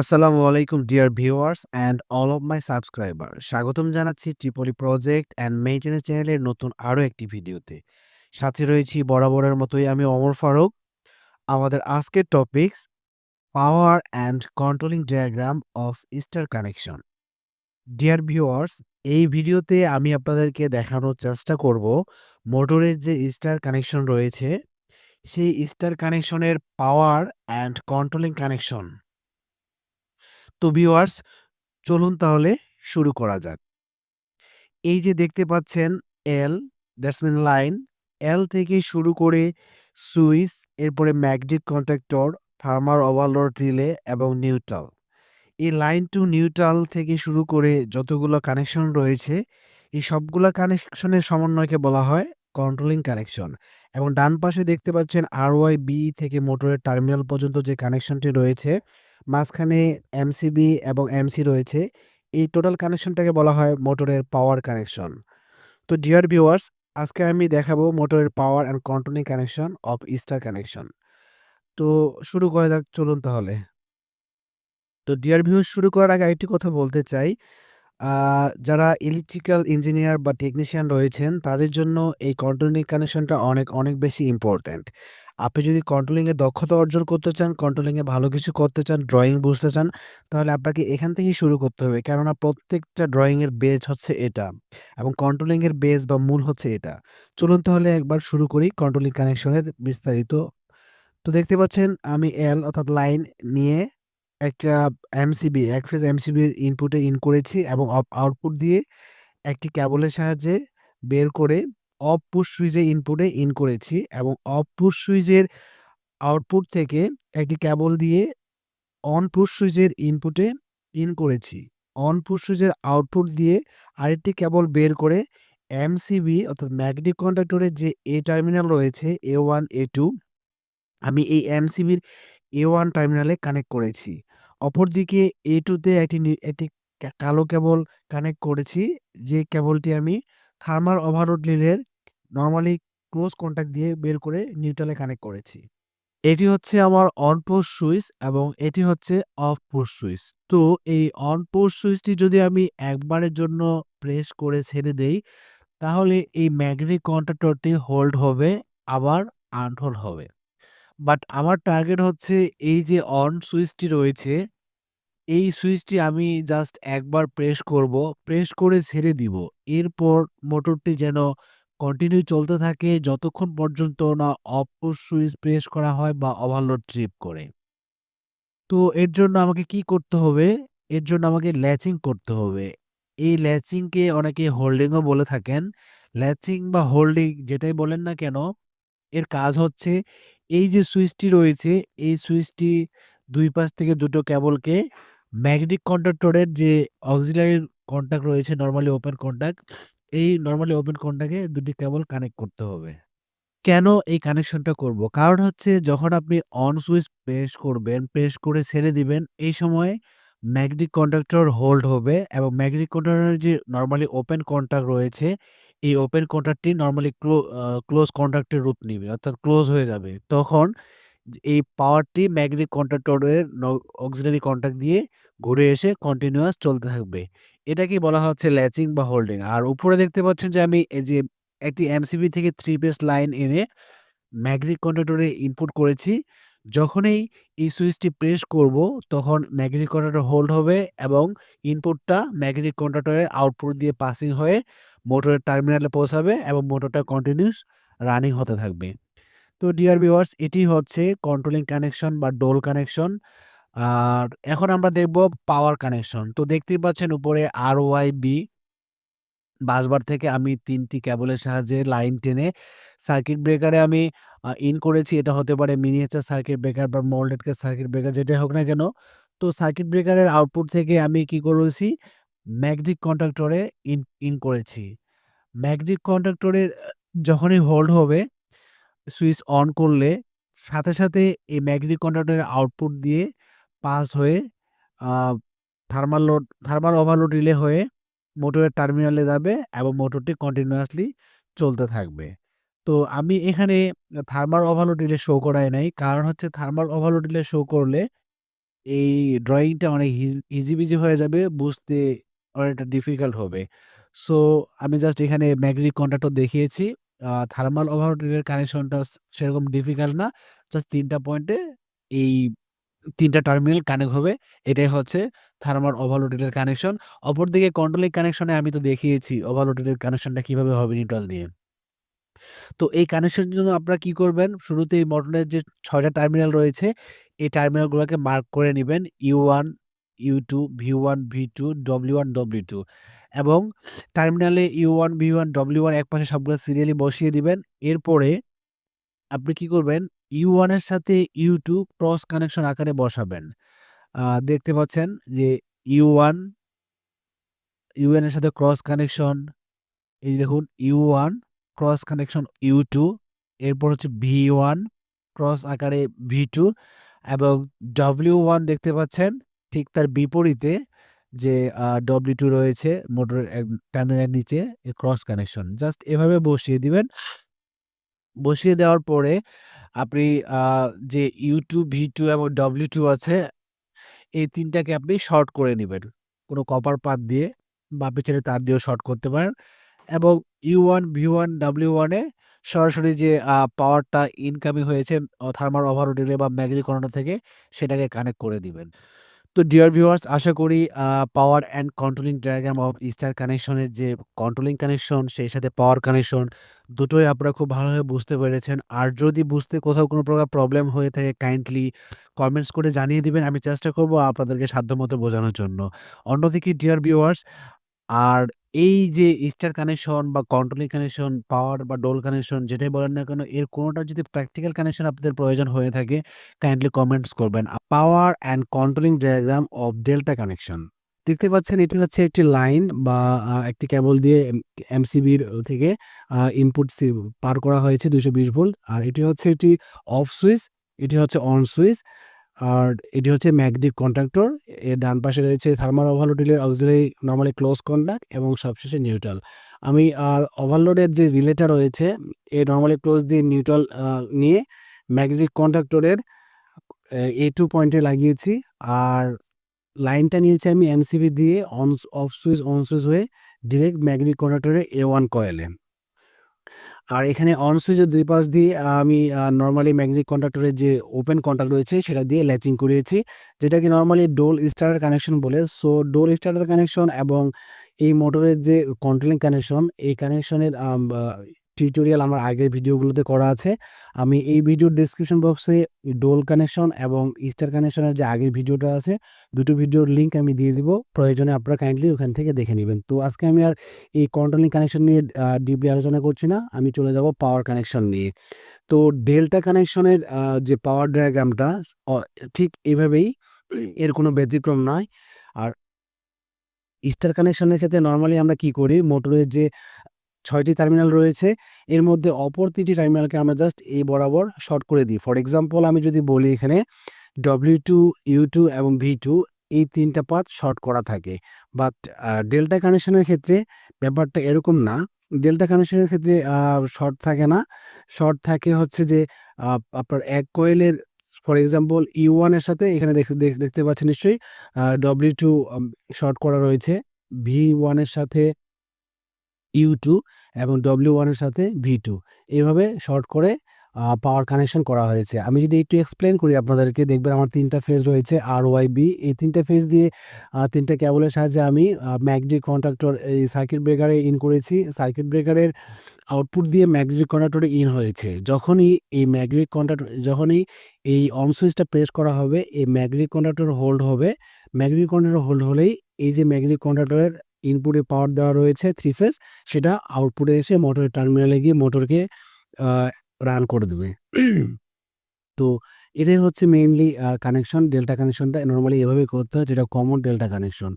আসসালামু আলাইকুম, dear viewers and all of my subscriber. স্বাগতম জানাচ্ছি ট্রিপলি প্রজেক্ট অ্যান্ড মেইনটেন্স চ্যানেলের নতুন আরও একটি ভিডিওতে। সাথে রয়েছি বরাবরের মতোই আমি অমর ফারুক। আমাদের আজকের topics power and controlling diagram of star connection dear viewers এই ভিডিওতে আমি আপনাদেরকে দেখানোর চেষ্টা করব মোটরের যে স্টার কানেকশন রয়েছে, সেই স্টার কানেকশনের পাওয়ার অ্যান্ড কন্ট্রোলিং কানেকশন তো ভিউয়ার্স চলুন তাহলে শুরু করা যাক। এই যে দেখতে পাচ্ছেন এল দ্যাটস মিন লাইন এল থেকে শুরু করে সুইচ এরপরে magnetic contractor thermal overload relay এবং নিউট্রাল এই লাইন টু নিউট্রাল থেকে শুরু করে যতগুলো কানেকশন রয়েছে, এই সবগুলো কানেকশনের সমন্বয়কে বলা হয় কন্ট্রোলিং কানেকশন এবং ডান পাশে দেখতে পাচ্ছেন আর ওয়াই বি থেকে মোটরের টার্মিনাল পর্যন্ত যে কানেকশনটি রয়েছে, মাঝখানে এমসিবি এবং এমসি রয়েছে, এই টোটাল কানেকশনটাকে বলা হয় মোটরের পাওয়ার কানেকশন তো ডিয়ার ভিউয়ার্স আজকে আমি দেখাবো মোটরের power and controlling connection of star connection তো শুরু করা যাক, চলুন তাহলে। তো ডিয়ার ভিউয়ার্স শুরু করার আগে একটি কথা বলতে চাই। যারা ইলেকট্রিক্যাল ইঞ্জিনিয়ার বা টেকনিশিয়ান রয়েছেন, তাদের জন্য এই কন্ট্রোলিং কানেকশনটা অনেক অনেক বেশি ইম্পর্ট্যান্ট আপনি যদি কন্ট্রোলিংয়ে দক্ষতা অর্জন করতে চান কন্ট্রোলিংয়ে ভালো কিছু করতে চান ড্রয়িং বুঝতে চান, তাহলে আপনাকে এখান থেকেই শুরু করতে হবে। কেননা প্রত্যেকটা ড্রয়িংয়ের বেজ হচ্ছে এটা এবং কন্ট্রোলিংয়ের বেজ বা মূল হচ্ছে এটা। চলুন তাহলে একবার শুরু করি কন্ট্রোলিং কানেকশনের বিস্তারিত। তো দেখতে পাচ্ছেন, আমি এল অর্থাৎ লাইন নিয়ে একটা এমসিবি এক ফেজ এমসিবির ইনপুটে ইন করেছি এবং অফ আউটপুট দিয়ে একটি ক্যাবলের সাহায্যে বের করে অফ পুশ সুইচে ইনপুটে ইন করেছি এবং অফ পুশ সুইচের আউটপুট থেকে একটি ক্যাবল দিয়ে অন পুশ সুইচের ইনপুটে ইন করেছি। অন পুশ সুইচের আউটপুট দিয়ে আরেকটি ক্যাবল বের করে এমসিবি অর্থাৎ ম্যাগনেটিক কন্ডাক্টরের যে এ টার্মিনাল রয়েছে এ ওয়ান এ টু আমি এই এমসিবির এ ওয়ান টার্মিনালে কানেক্ট করেছি। অপরদিকে এ টুতে একটি একটি কালো কেবল কানেক্ট করেছি, যে কেবলটি আমি থার্মাল ওভারলোড লিলের নর্মালি ক্লোজ কন্ট্যাক্ট দিয়ে বের করে নিউট্রালে কানেক্ট করেছি। এটি হচ্ছে আমার অন পোস্ট সুইচ এবং এটি হচ্ছে অফ পোস্ট সুইচ তো এই অন পোস্ট সুইচটি যদি আমি একবারের জন্য প্রেস করে ছেড়ে দেই, তাহলে এই ম্যাগনেটিক কন্ট্রাক্টরটি হোল্ড হবে, আবার আনহোল্ড হবে। বাট আমার টার্গেট হচ্ছে এই যে অন সুইচটি রয়েছে, এই সুইচটি আমি জাস্ট একবার প্রেস করব, প্রেস করে ছেড়ে দিব। এরপর মোটরটি যেন কন্টিনিউ চলতে থাকে যতক্ষণ পর্যন্ত না অফ সুইচ প্রেস করা হয় বা ওভারলোড ট্রিপ করে। তো এর জন্য আমাকে কি করতে হবে? এর জন্য আমাকে ল্যাচিং করতে হবে। এই ল্যাচিংকে অনেকে হোল্ডিংও বলে থাকেন। ল্যাচিং বা হোল্ডিং যেটাই বলেন না কেন এর কাজ হচ্ছে এই যে সুইচটি রয়েছে, এই সুইচটি দুই পাশ থেকে দুটো কেবলকে ম্যাগনেটিক কন্ডাক্টরের যে অক্সিলারি কন্টাক্ট রয়েছে, নর্মালি ওপেন কন্টাক্ট এই নর্মালি ওপেন কন্টাক্টে দুটি কেবল কানেক্ট করতে হবে। কেন এই কানেকশনটা করব? কারণ হচ্ছে যখন আপনি অন সুইচ প্রেস করবেন, প্রেস করে ছেড়ে দিবেন, এই সময় ম্যাগনেটিক কন্ডাক্টর হোল্ড হবে এবং ম্যাগনেটিক কন্ডাক্টরের যে নর্মালি ওপেন কন্টাক্ট রয়েছে এই ওপেন কন্ট্রাক্টটি নর্মালি ক্লোজ কন্ট্রাক্টের রূপ নিবে, অর্থাৎ ক্লোজ হয়ে যাবে। তখন এই পাওয়ারটি ম্যাগনেটিক কন্ট্রাক্টরের অক্সিলারি কন্ট্রাক্ট দিয়ে ঘুরে এসে কন্টিনিউয়াস চলতে থাকবে। এটাকেই বলা হচ্ছে ল্যাচিং বা হোল্ডিং আর উপরে দেখতে পাচ্ছেন যে, আমি এই যে, একটি এমসিবি থেকে থ্রি পেস লাইন এনে ম্যাগনেটিক কন্ট্রাক্টরে ইনপুট করেছি। যখনই এই সুইচটি প্রেস করব, তখন ম্যাগনেটিক কন্ট্রাক্টর হোল্ড হবে এবং ইনপুটটা ম্যাগনেটিক কন্ট্রাক্টরের আউটপুট দিয়ে পাসিং হয়ে মোটরের টার্মিনালে পৌঁছাবে এবং মোটরটা কন্টিনিউস রানিং হতে থাকবে। তো ডিয়ার ভিউয়ার্স এটি হচ্ছে কন্ট্রোলিং কানেকশন বা ডোল কানেকশন আর এখন আমরা দেখব পাওয়ার কানেকশন তো দেখতেই পাচ্ছেন উপরে আর ওয়াই বি বাসবার থেকে আমি তিনটি কেবলের সাহায্যে লাইন টেনে সার্কিট ব্রেকারে আমি ইন করেছি, এটা হতে পারে মিনিয়েচার সার্কিট ব্রেকার বা মোল্ডেড সার্কিট ব্রেকার যেটাই হোক না কেন। তো সার্কিট ব্রেকারের আউটপুট থেকে আমি কি করেছি? ম্যাগনেটিক কন্ট্রাক্টরে ইন ইন করেছি। ম্যাগনেটিক কন্ট্রাক্টরের যখনই হোল্ড হবে সুইচ অন করলে সাথে সাথে এই ম্যাগনেটিক কন্ট্রাক্টরের আউটপুট দিয়ে পাস হয়ে thermal load thermal overload relay হয়ে মোটরের টার্মিনালে যাবে এবং মোটরটি কন্টিনিউয়াসলি চলতে থাকবে। তো আমি এখানে থার্মাল ওভারলোড রিলে শো করাই নাই কারণ হচ্ছে থার্মাল ওভারলোড রিলে শো করলে এই ড্রয়িংটা অনেক ইজ ইজিবিজি হয়ে যাবে। বুঝতে অনেকটা ডিফিকাল্ট হবে। সো আমি জাস্ট এখানে ম্যাগনেটিক কন্ট্যাক্টর দেখিয়েছি। থার্মাল ওভারলোডের কানেকশনটা সেরকম ডিফিকাল্ট না। জাস্ট ৩ টা পয়েন্টে এই ৩ টা টার্মিনাল কানেক্ট হবে। এটাই হচ্ছে থার্মাল ওভারলোডেড এর কানেকশন। অপরদিকে কন্ট্রোলিং কানেকশনে আমি তো দেখিয়েছি ওভারলোডেড এর কানেকশনটা কীভাবে হবে নিউট্রাল দিয়ে। তো এই কানেকশনের জন্য আপনারা কি করবেন? শুরুতেই মোটরের যে ছয়টা টার্মিনাল রয়েছে, এই টার্মিনালগুলোকে মার্ক করে নেবেন U one U two V one V two W one W two এবং টার্মিনালে U1, V1, W1 একপাশে সবগুলো সিরিয়ালি বসিয়ে দিবেন। এরপরে আপনি কি করবেন? ইউ ওয়ানের সাথে U2 ক্রস কানেকশন আকারে বসাবেন। দেখতে পাচ্ছেন যে U1 UN এর সাথে ক্রস কানেকশন। এই দেখুন you U1 cross connection U2 এরপর হচ্ছে ভি ওয়ান ক্রস আকারে ভি টু এবং ডব্লিউ ওয়ান দেখতে পাচ্ছেন ঠিক তার বিপরীতে যে আ W2 রয়েছে মোটরের এ টার্মিনালের নিচে ক্রস কানেকশন। জাস্ট এভাবে বসিয়ে দিবেন। বসিয়ে দেওয়ার পরে আপনি যে U2, V2 এবং ডব্লিউ টু আছে এই তিনটাকে আপনি শর্ট করে নেবেন কোনো কপার পাত দিয়ে বা চাইলে তার দিয়েও শর্ট করতে পারেন এবং U1, V1, W1 ওয়ানে সরাসরি যে পাওয়ারটা ইনকামিং হয়েছে থার্মাল ওভারলোড বা ম্যাগনেটিক কন্ট্রোল থেকে সেটাকে কানেক্ট করে দিবেন। তো ডিয়ার ভিউয়ার্স আশা করি power and controlling diagram of star কানেকশনের যে কন্ট্রোলিং কানেকশন সেই সাথে পাওয়ার কানেকশন দুটোই আপনারা খুব ভালোভাবে বুঝতে পেরেছেন। আর যদি বুঝতে কোথাও কোনো প্রকার প্রবলেম হয়ে থাকে কাইন্ডলি কমেন্টস করে জানিয়ে দিবেন। আমি চেষ্টা করব আপনাদেরকে সাধ্যমতো বোঝানোর জন্য। অন্যদিকে ডিয়ার ভিউয়ার্স আর এই যে স্টার কানেকশন বা কন্ট্রোলিং কানেকশন, পাওয়ার বা ডোল কানেকশন যেটাই বলেন না কেন এর কোনোটার যদি প্র্যাকটিক্যাল কানেকশন আপনাদের প্রয়োজন হয়ে থাকে কাইন্ডলি কমেন্টস করবেন। Power and controlling diagram of delta connection. দেখতে পাচ্ছেন এটি হচ্ছে একটি লাইন বা একটি কেবল দিয়ে এম এমসিবির থেকে ইনপুট সি পার করা হয়েছে ২২০ ভোল্ট। আর এটি হচ্ছে একটি অফ সুইচ, এটি হচ্ছে অন সুইচ। আর এটি হচ্ছে ম্যাগনেটিক কন্ট্যাক্টর। এর ডান পাশে রয়েছে থার্মাল ওভারলোডের অক্সিলারি নর্মালি ক্লোজ কন্টাক্ট এবং সবশেষে নিউট্রাল। আমি ওভারলোডের যে রিলেটা রয়েছে এ নর্মালি ক্লোজ দিয়ে নিউট্রাল নিয়ে ম্যাগনেটিক কন্ট্যাক্টরের এ টু পয়েন্টে লাগিয়েছি। আর লাইনটা নিয়েছি আমি এমসিবি দিয়ে on off switch, on switch হয়ে ডিরেক্ট ম্যাগনেটিক কন্ট্যাক্টরের A1 কয়েলে। আর এখানে অন সুইচের দুই পাশ দিয়ে আমি নর্মালি ম্যাগনেটিক কন্ট্যাক্টরের যে ওপেন কন্ট্যাক্ট রয়েছে, সেটা দিয়ে ল্যাচিং করিয়েছি। যেটাকে নর্মালি ডোল স্টার্টার কানেকশন বলে। সো ডোল স্টার্টার কানেকশন এবং এই মোটরের যে কন্ট্রোলিং কানেকশন এই কানেকশনের টিউটোরিয়াল আমার আগের ভিডিওগুলোতে করা আছে। আমি এই ভিডিওর ডেসক্রিপশন বক্সে ডোল কানেকশন এবং স্টার কানেকশনের যে আগের ভিডিওটা আছে, দুটো ভিডিওর লিঙ্ক আমি দিয়ে দিব। প্রয়োজনে আপনারা কাইন্ডলি ওখান থেকে দেখে নেবেন তো আজকে আমি আর এই কন্ট্রোলিং কানেকশন নিয়ে ডিপলি আলোচনা করছি না। আমি চলে যাব পাওয়ার কানেকশন নিয়ে। তো ডেল্টা কানেকশনের যে পাওয়ার ডায়াগ্রামটা ঠিক এভাবেই এর কোনো ব্যতিক্রম নয়। আর স্টার কানেকশনের ক্ষেত্রে নর্মালি আমরা কি করি মোটরের যে ৬ টি টার্মিনাল রয়েছে এর মধ্যে অপর তিনটি টার্মিনালকে আমরা জাস্ট এই বরাবর শর্ট করে দিই। ফর এক্সাম্পল আমি যদি বলি এখানে W2, U2 এবং V2 এই ৩ টা পাথ শর্ট করা থাকে। বাট ডেল্টা কানেকশনের ক্ষেত্রে ব্যাপারটা এরকম না। ডেল্টা কানেকশনের ক্ষেত্রে শর্ট থাকে না। শর্ট থাকে হচ্ছে যে আপনার এক কয়েলের ফর এক্সাম্পল ই ওয়ানের সাথে এখানে দেখ দেখ দেখতে পাচ্ছেন নিশ্চয়ই ডব্লিউ W2 আম শর্ট করা রয়েছে। ভি ওয়ানের সাথে U2 এবং ডব্লিউ ওয়ানের সাথে ভি টু এভাবে শর্ট করে পাওয়ার কানেকশন করা হয়েছে। আমি যদি একটু এক্সপ্লেন করি আপনাদেরকে, দেখবেন আমার ৩ টা ফেজ রয়েছে আর ওয়াই বি এই ৩ টা ফেজ দিয়ে, আ ৩ টা কেবলের সাহায্যে আমি ম্যাগনেটিক কন্ট্যাক্টর এই সার্কিট ব্রেকারে ইন করেছি। সার্কিট ব্রেকারের আউটপুট দিয়ে ম্যাগনেটিক কন্ট্যাক্টরে ইন হয়েছে। যখনই এই ম্যাগনেটিক কন্ট্যাক্টর যখনই এই অন সুইচটা প্রেস করা হবে, এই ম্যাগনেটিক কন্ট্যাক্টর হোল্ড হবে। ম্যাগনেটিক কন্ট্যাক্টর হোল্ড হলেই এই যে ম্যাগনেটিক কন্ট্যাক্টরের ইনপুটে পাওয়ার দেওয়া রয়েছে থ্রি ফেজ সেটা আউটপুটে এসে মোটরের টার্মিনালে গিয়ে মোটরকে রান করে দেবে। তো এটাই হচ্ছে মেইনলি কানেকশন ডেল্টা কানেকশনটা নর্মালি এভাবে করতে হয়, যেটা কমন ডেল্টা কানেকশন।